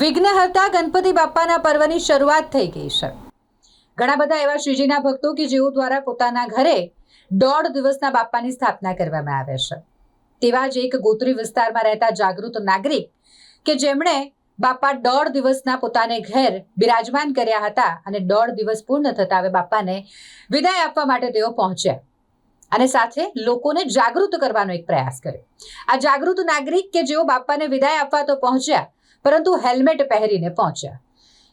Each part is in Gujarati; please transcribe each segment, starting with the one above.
વિઘ્નહર્તા ગણપતિ બાપ્પાના પર્વની શરૂઆત થઈ ગઈ છે. ઘણા બધા એવા શ્રીજીના ભક્તો કે જેઓ દ્વારા પોતાના ઘરે દોઢ દિવસના બાપાની સ્થાપના કરવામાં આવે છે. તેવા જ એક ગોત્રી વિસ્તારમાં રહેતા જાગૃત નાગરિક કે જેમણે બાપા દોઢ દિવસના પોતાને ઘેર બિરાજમાન કર્યા હતા અને દોઢ દિવસ પૂર્ણ થતા હવે બાપાને વિદાય આપવા માટે તેઓ પહોંચ્યા. અને સાથે લોકોને જાગૃત કરવાનો એક પ્રયાસ કર્યો. આ જાગૃત નાગરિક કે જેઓ બાપાને વિદાય આપવા તો પહોંચ્યા પરંતુ હેલ્મેટ પહેરીને પહોંચ્યા.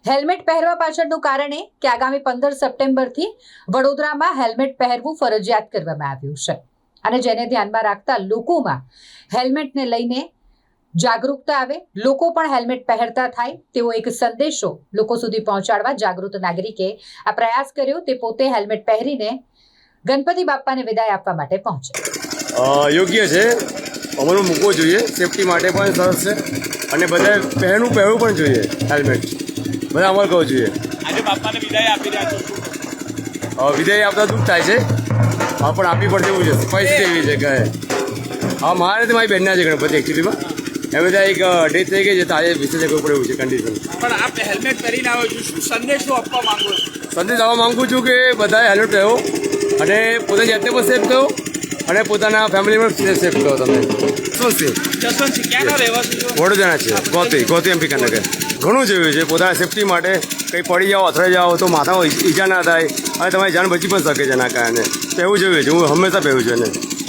હેલ્મેટ પહેરવા પાછળનું કારણ એ કે આગામી પંદર સપ્ટેમ્બરથી વડોદરામાં હેલ્મેટ પહેરવું ફરજિયાત કરવામાં આવ્યું છે. અને જેને ધ્યાનમાં રાખતા લોકોમાં હેલ્મેટને લઈને જાગૃતતા આવે, લોકો પણ હેલ્મેટ પહેરતા થાય, તેવો એક સંદેશો લોકો સુધી પહોંચાડવા જાગૃત નાગરિકે આ પ્રયાસ કર્યો, તે પોતે હેલ્મેટ પહેરીને ગણપતિ બાપ્પાને વિદાય આપવા માટે પહોંચ્યા. યોગ્ય છે. અમલમાં મૂકવો જોઈએ. સેફટી માટે પણ સરસ છે. અને બધા પહેરવું પહેરવું પણ જોઈએ હેલ્મેટ બધા અમલ કરવો જોઈએ. આજે બાપાને વિદાય આપી રહ્યા આપતા દુઃખ થાય છે. હા પણ આપવી પડશે એવું છે. પરિસ્થિતિ એવી છે કે હા મારે તો મારી બેનના છે ગણપતિ એકચ્યુઅલીમાં એમ બધા એક ડેથ થઈ ગઈ છે તો આજે વિશે કરવું પડે એવું છે કન્ડિશન પણ આપ હેલ્મેટ પહેરીને આવ્યો છું. શું સંદેશો આપવા માંગો છો? સંદેશ આવવા માગું છું કે બધાએ હેલ્મેટ પહેરો અને પોતાની જાતે પણ સેફ કરો. અને પોતાના ફેમિલી પણ સેફ કરો તમે. શું છે? વડોદરા છે ગોતી ગોતી એમપી કનગર ઘણું જોયું છે પોતાના સેફટી માટે કંઈ પડી જાઓ અથડાઈ જાઓ તો માથામાં ઈજા ના થાય અને તમારી જાન બચી પણ શકે છે એના કારણે. પહેવું જોઈએ છે હું હંમેશા પહેરું છું એને.